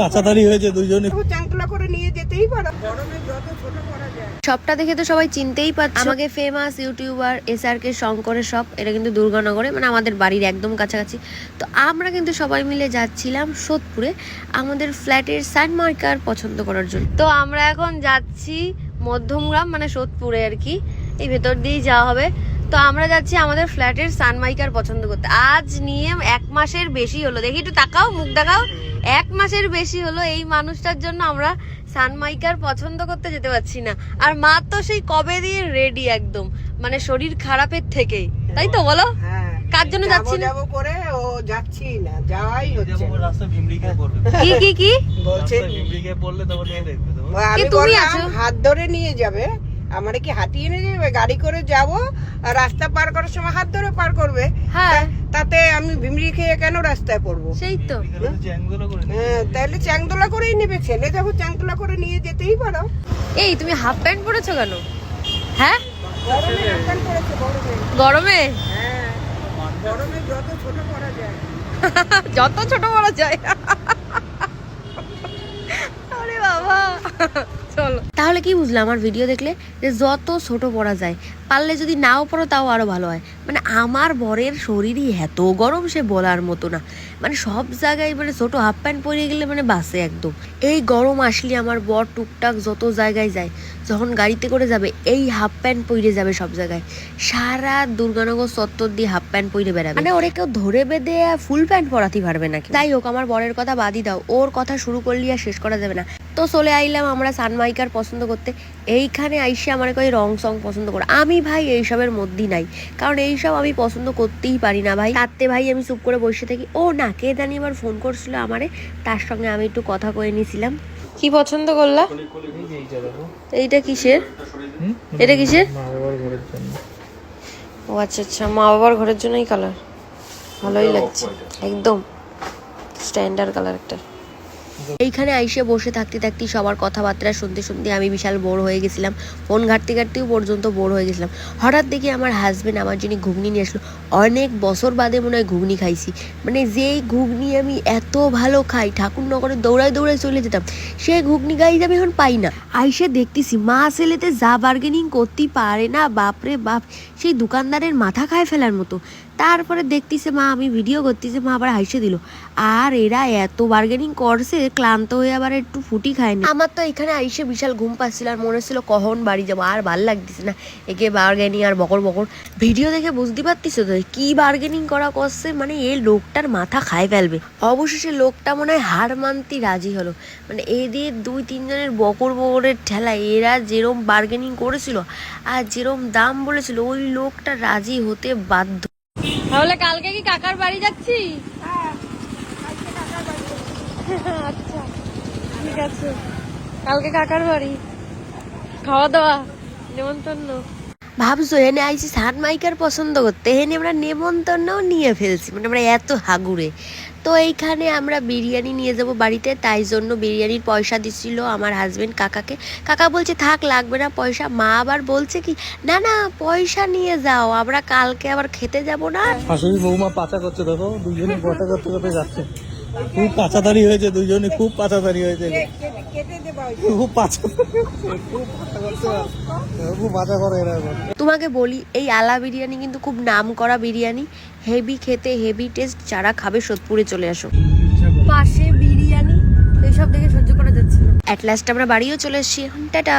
কাছাতারি হয়েছে দুজনে। চাংতলা করে নিয়ে যেতেই পারো। গরমে যত ছোট করা যায়। শপটা দেখে তো সবাই চিনতেই পারছে। আমাকে famous youtuber S R K শঙ্করের শপ এটা কিন্তু দুর্গানগরে মানে আমাদের বাড়ির একদম কাছাকাছি। তো আমরা কিন্তু সবাই মিলে যাচ্ছিলাম সোদপুরে আমাদের ফ্ল্যাটের সানমার্কার পছন্দ করার জন্য। তো আমরা এখন যাচ্ছি মধ্যমগ্রাম মানে সোদপুরে আর কি। এই ভেতর দিয়েই যাওয়া হবে। তো আমরা যাচ্ছি আমাদের ফ্ল্যাটের সানমাইকার পছন্দ করতে। আজ নিয়ে এক মাসের বেশি হলো। দেখি একটু তাকাও মুখ দেখাও। এক মাসের বেশি হলো এই মানুষটার জন্য আমরা সানমাইকার পছন্দ করতে যেতে পারছি না। আর মা তো সেই কবে দিয়ে রেডি একদম। মানে শরীর খারাপের থেকেই। তাই তো বলো? হ্যাঁ। কার জন্য যাচ্ছি না করে ও যাচ্ছি না যাওয়াই হচ্ছে। রাস্তা পড়বে। কি কি কি? বলছে রাস্তায় পড়লে তখন নিয়ে দেখবে তুমি আছো? হাত ধরে নিয়ে যাবে। আমারে কি হাতিয়ে নিয়ে যাবে গাড়ি করে যাব রাস্তা পার করার সময় হাত ধরে পার করবে। হ্যাঁ। তাতে আমি ভিমরি খেয়ে কেন রাস্তায় পড়ব? সেই তো। হ্যাঁ তাহলে চ্যাংদোলা করেই নেবে। ছেলে যখন চ্যাংদোলা করে নিয়ে যেতেই পারো। এই তুমি হাফ প্যান্ট পরেছো কেন? হ্যাঁ? গরমে হাফপ্যান্ট পরেছে গরমে। গরমে? হ্যাঁ গরমে যত ছোট করা যায়। যত ছোট বড় যায়। আরে বাবা। তাহলে কি বুঝলাম আমার ভিডিও দেখলে যে যত ছোট পড়া যায় পারলে যদি নাও পড়ো তাও আরও ভালো হয়। মানে আমার বরের শরীরই এত গরম সে বলার মতো না। মানে সব জায়গায় মানে ছোট হাফ প্যান্ট পরে গেলে মানে বাসে একদম। এই গরম আসলে আমার বর টুকটাক যত জায়গায় যায় যখন গাড়িতে করে যাবে এই হাফ প্যান্ট পরে যাবে সব জায়গায়। সারা দুর্গানগর চত্বর দিয়ে হাফ প্যান্ট পরে বেড়াবে। মানে ওরে কেউ ধরে বেঁধে ফুল প্যান্ট পরাতে পারবে না যাই হোক আমার বরের কথা বাদই দাও। ওর কথা শুরু করলে আর শেষ করা যাবে না। তো চলে আইলাম আমরা সানমাইকার পছন্দ করতে। এইখানে আইসে আমার কই রং সং পছন্দ করে। আমি ভাই এইসবের মধ্যেই নাই। কারণ এইসব আমি পছন্দ করতেই পারি না ভাই। তাতে ভাই আমি চুপ করে বসে থাকি। ও না, কে জানি আবার ফোন করছিল আমারে। তার সঙ্গে আমি একটু কথা কয়ে নিয়েছিলাম কি পছন্দ করলা? এইটা কিসের? এটা কিসের? ও আচ্ছা আচ্ছা। মা বাবার ঘরের জন্যই কালার ভালোই লাগছে। একদম স্ট্যান্ডার্ড কালার একটা। এইখানে আইসে বসে থাকতে থাকতে সবার কথাবার্তা শুনতে শুনতে আমি বিশাল বোর হয়ে গেছিলাম। ফোন ঘাটতে ঘাটতেও পর্যন্ত বোর হয়ে গেছিলাম। হঠাৎ দেখি আমার হাজবেন্ড আমার জন্য ঘুগনি নিয়ে আসলো, অনেক বছর বাদে মনে হয় ঘুগনি খাইছি। মানে যেই ঘুগনি আমি এত ভালো খাই, ঠাকুরনগরে দৌড়ায় দৌড়ায় চলে যেতাম সেই ঘুগনি গাইজ আমি এখন পাই না। আইসে দেখতেছি, মা ছেলেতে যা বার্গেনিং করতে পারে না, বাপরে বাপ, সেই দোকানদারের মাথা খায় ফেলার মতো। তারপরে দেখতেছে, মা, আমি ভিডিও করতেছে। মা আবার হাসে দিল। আর এরা এত বার্গেনিং করছে, ক্লান্ত হয়ে আবার একটু ফুটি খায়নি। আমার তো এখানে আইসে বিশাল ঘুম পাচ্ছিল আর মনে হচ্ছিল কখন বাড়ি যাব, আর ভালো লাগতেছে না। একে বার্গেনিং আর বকর বকর। ভিডিও দেখে বুঝতে পারতিস তো, কি বার্গেনিং করা করছে? মানে এই লোকটার মাথা খায় ফেলবে। অবশেষে লোকটা মনে হয় হার মানতে রাজি হলো। মানে এদের দুই, তিনজনের বকর বকরের ঠেলায় এরা যেরম বার্গেনিং করেছিল আর যেরম দাম বলেছিল, ওই লোকটা রাজি হতে বাধ্য তাহলে কালকে কি কাকার বাড়ি যাচ্ছি? আচ্ছা ঠিক আছে। কালকে কাকার বাড়ি। খাওয়া দাওয়া নেমন্তন্ন। ভাবছ, এনে আইসি সান মাইকার পছন্দ করতে, এনে আমরা নেমন্তন্নও নিয়ে ফেলছি মানে আমরা এত হাগুরে তো এইখানে আমরা বিরিয়ানি নিয়ে যাব বাড়িতে, তাই জন্য বিরিয়ানির পয়সা দিচ্ছিল আমার হাজবেন্ড কাকাকে। কাকা বলছে, থাক, লাগবে না পয়সা। মা আবার বলছে কি, না না, পয়সা নিয়ে যাও, আমরা কালকে আবার খেতে যাব না। শাশুড়ি বৌমা পাচা করছে, দেখো, দুজনে পাচা করতে করতে যাচ্ছে। খুব পাচাতারি হয়েছে দুজনে খুব পাচাতারি হয়েছে। খুব পাচা খুব পাচা করছে খুব পাচা করে এরা তোমাকে বলি এই আলা বিরিয়ানি কিন্তু খুব নাম করা বিরিয়ানি। হেভি খেতে হেভি টেস্ট যারা খাবে সোদপুরে চলে আসো। পাশে বিরিয়ানি এইসব দেখে সহ্য করা যাচ্ছে না। অ্যাট লাস্ট আমরা বাড়িও চলে এসেছি। এখন টাটা।